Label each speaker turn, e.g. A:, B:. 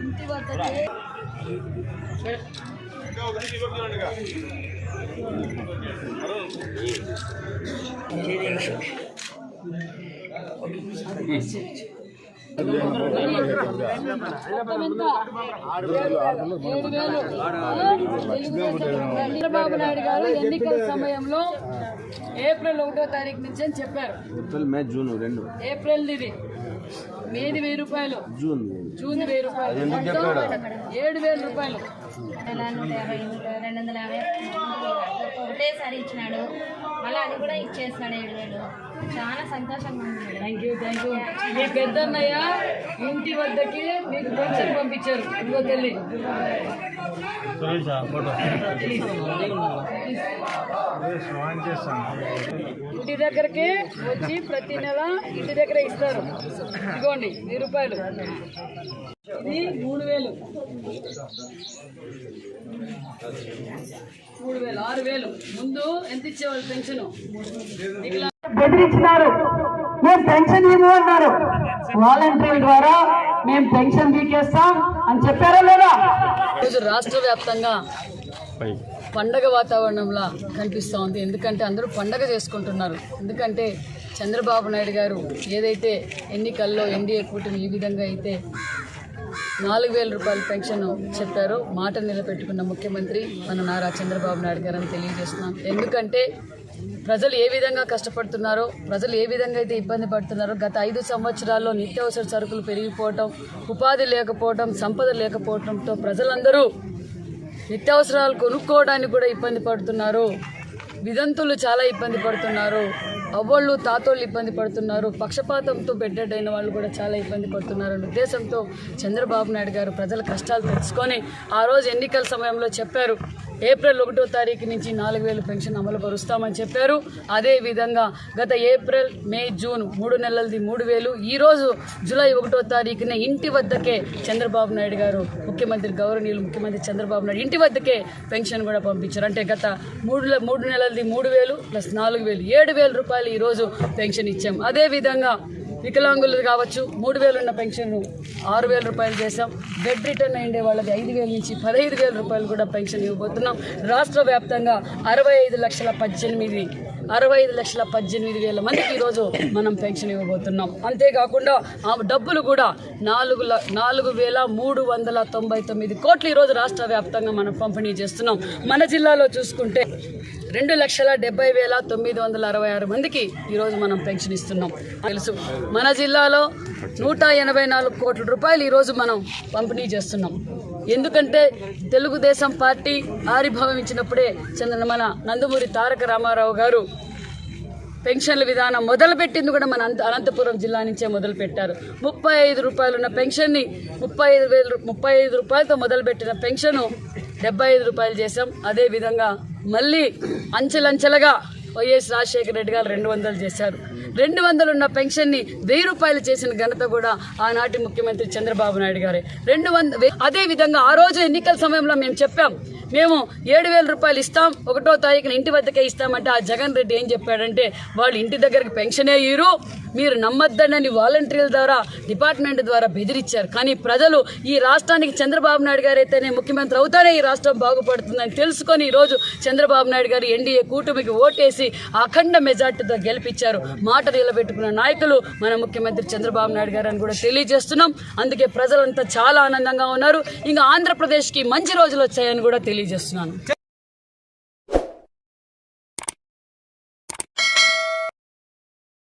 A: ఇంటి వద్దకే మొత్తం ఎంత? ఏడు వేలు. చంద్రబాబు నాయుడు గారు ఎన్నికల సమయంలో ఏప్రిల్ ఒకటో తారీఖు నుంచి అని చెప్పారు.
B: ఏప్రిల్ మే జూన్ రెండు.
A: ఏప్రిల్ ఇది. మేది వెయ్యి రూపాయలు.
B: జూన్.
A: జూన్ వెయ్యి రూపాయలు. మొత్తం ఏడు వేల రూపాయలు.
C: రెండు వందల యాభై ఒకటేసారి ఇచ్చినాడు. మళ్ళీ అది కూడా ఇచ్చేస్తాడు ఏడు వేలు. చాలా సంతోషంగా ఉంది.
A: థ్యాంక్ యూ థ్యాంక్ యూ మీ పెద్దన్నయ్య ఇంటి వద్దకి మీకు పెన్షన్ పంపించారు. ఇంకో తల్లి. ఇంటి దగ్గరకే వచ్చి ప్రతి నెల ఇంటి దగ్గర ఇస్తారు. ఇదిగోండి వెయ్యి రూపాయలు. ఇది మూడు వేలు. మూడు వేలు ఆరు వేలు. ముందు ఎంత ఇచ్చేవాళ్ళు పెన్షన్?
D: బెదిరించినారు మేము పెన్షన్ ఇవ్వు అన్నారు. వాలంటీర్ల ద్వారా మేము పెన్షన్ తీకేస్తాం అని చెప్పారా లేదా?
A: ఈరోజు రాష్ట్ర వ్యాప్తంగా పండగ వాతావరణంలా కనిపిస్తూ ఉంది. ఎందుకంటే అందరూ పండగ చేసుకుంటున్నారు. ఎందుకంటే చంద్రబాబు నాయుడు గారు ఏదైతే ఎన్నికల్లో ఎన్డీఏ కూటమి ఈ విధంగా అయితే నాలుగు వేల రూపాయల పెన్షన్ చెప్పారో మాట నిలబెట్టుకున్న ముఖ్యమంత్రి మన నారా చంద్రబాబు నాయుడు గారు అని ఎందుకంటే ప్రజలు ఏ విధంగా కష్టపడుతున్నారో ప్రజలు ఏ విధంగా అయితే ఇబ్బంది పడుతున్నారో గత ఐదు సంవత్సరాల్లో నిత్యావసర సరుకులు పెరిగిపోవటం ఉపాధి లేకపోవటం సంపద లేకపోవటంతో ప్రజలందరూ నిత్యావసరాలు కొనుక్కోవడానికి కూడా ఇబ్బంది పడుతున్నారు. విదంతులు చాలా ఇబ్బంది పడుతున్నారు. అవ్వళ్ళు తాతోళ్ళు ఇబ్బంది పడుతున్నారు పక్షపాతంతో బెడ్డెడ్ అయిన వాళ్ళు కూడా చాలా ఇబ్బంది పడుతున్నారు అనే ఉద్దేశంతో చంద్రబాబు నాయుడు గారు ప్రజల కష్టాలు తెలుసుకొని ఆ రోజు ఎన్నికల సమయంలో చెప్పారు. ఏప్రిల్ ఒకటో తారీఖు నుంచి నాలుగు వేలు పెన్షన్ అమలు పరుస్తామని చెప్పారు. అదే విధంగా గత ఏప్రిల్ మే జూన్ మూడు నెలలది మూడు వేలు. ఈరోజు జూలై ఒకటో తారీఖున ఇంటి వద్దకే చంద్రబాబు నాయుడు గారు ముఖ్యమంత్రి గౌరవనీయులు ముఖ్యమంత్రి చంద్రబాబు నాయుడు ఇంటి వద్దకే పెన్షన్ కూడా పంపించారు. అంటే గత మూడు మూడు నెలలది మూడు వేలు ప్లస్ నాలుగు వేలు. ఏడు వేల రూపాయలు ఈరోజు పెన్షన్ ఇచ్చాం. అదే విధంగా వికలాంగులు కావచ్చు మూడు వేలు ఉన్న పెన్షన్ ఆరు వేల రూపాయలు చేసాం బెడ్ రిటర్న్ అయ్యే వాళ్ళకి ఐదు వేల నుంచి పదహైదు వేల రూపాయలు కూడా పెన్షన్ ఇవ్వబోతున్నాం. రాష్ట్ర వ్యాప్తంగా అరవై ఐదు లక్షల పద్దెనిమిది అరవై ఐదు లక్షల పద్దెనిమిది వేల మందికి ఈరోజు మనం పెన్షన్ ఇవ్వబోతున్నాం. అంతేకాకుండా ఆ డబ్బులు కూడా నాలుగు నాలుగు వేల మూడు వందల తొంభై తొమ్మిది కోట్లు ఈరోజు రాష్ట్ర వ్యాప్తంగా మనం పంపిణీ చేస్తున్నాం. మన జిల్లాలో చూసుకుంటే రెండు లక్షల డెబ్బై వేల తొమ్మిది వందల అరవై ఆరు మందికి ఈరోజు మనం పెన్షన్ ఇస్తున్నాం. తెలుసు. మన జిల్లాలో నూట ఎనభై నాలుగు కోట్ల రూపాయలు ఈరోజు మనం పంపిణీ చేస్తున్నాం. ఎందుకంటే తెలుగుదేశం పార్టీ ఆవిర్భవించినప్పుడే చంద్ర మన నందమూరి తారక రామారావు గారు పెన్షన్ల విధానం మొదలుపెట్టింది కూడా మన అంత అనంతపురం జిల్లా నుంచే మొదలుపెట్టారు. ముప్పై ఐదు రూపాయలు ఉన్న పెన్షన్ని ముప్పై ఐదు వేలు ముప్పై ఐదు రూపాయలతో మొదలుపెట్టిన పెన్షను డెబ్బై ఐదు రూపాయలు చేసాం అదేవిధంగా మళ్ళీ అంచెలంచెలుగా వైఎస్ రాజశేఖర రెడ్డి గారు రెండు వందలు చేశారు. రెండు వందలున్న పెన్షన్ని వెయ్యి రూపాయలు చేసిన ఘనత కూడా ఆనాటి ముఖ్యమంత్రి చంద్రబాబు నాయుడు గారే. రెండు వంద అదే విధంగా ఆ రోజు ఎన్నికల సమయంలో మేము చెప్పాం మేము ఏడు వేల రూపాయలు ఇస్తాం ఒకటో తారీఖున ఇంటి వద్దకే ఇస్తామంటే ఆ జగన్ రెడ్డి ఏం చెప్పాడంటే వాళ్ళు ఇంటి దగ్గరికి పెన్షనే ఇరు మీరు నమ్మొద్దని వాలంటీర్ల ద్వారా డిపార్ట్మెంట్ ద్వారా బెదిరించారు. కానీ ప్రజలు ఈ రాష్ట్రానికి చంద్రబాబు నాయుడు గారు అయితేనే ముఖ్యమంత్రి అవుతారే ఈ రాష్ట్రం బాగుపడుతుందని తెలుసుకొని ఈరోజు చంద్రబాబు నాయుడు గారు ఎన్డీఏ కూటమికి ఓటేసి అఖండ మెజార్టీతో గెలిపించారు. మాట నిలబెట్టుకున్న నాయకులు మన ముఖ్యమంత్రి చంద్రబాబు నాయుడు గారు అని కూడా తెలియజేస్తున్నాం. అందుకే ప్రజలంతా చాలా ఆనందంగా ఉన్నారు. ఇంకా ఆంధ్రప్రదేశ్కి మంచి రోజులు వచ్చాయని కూడా తెలియ తెలియజేస్తున్నాను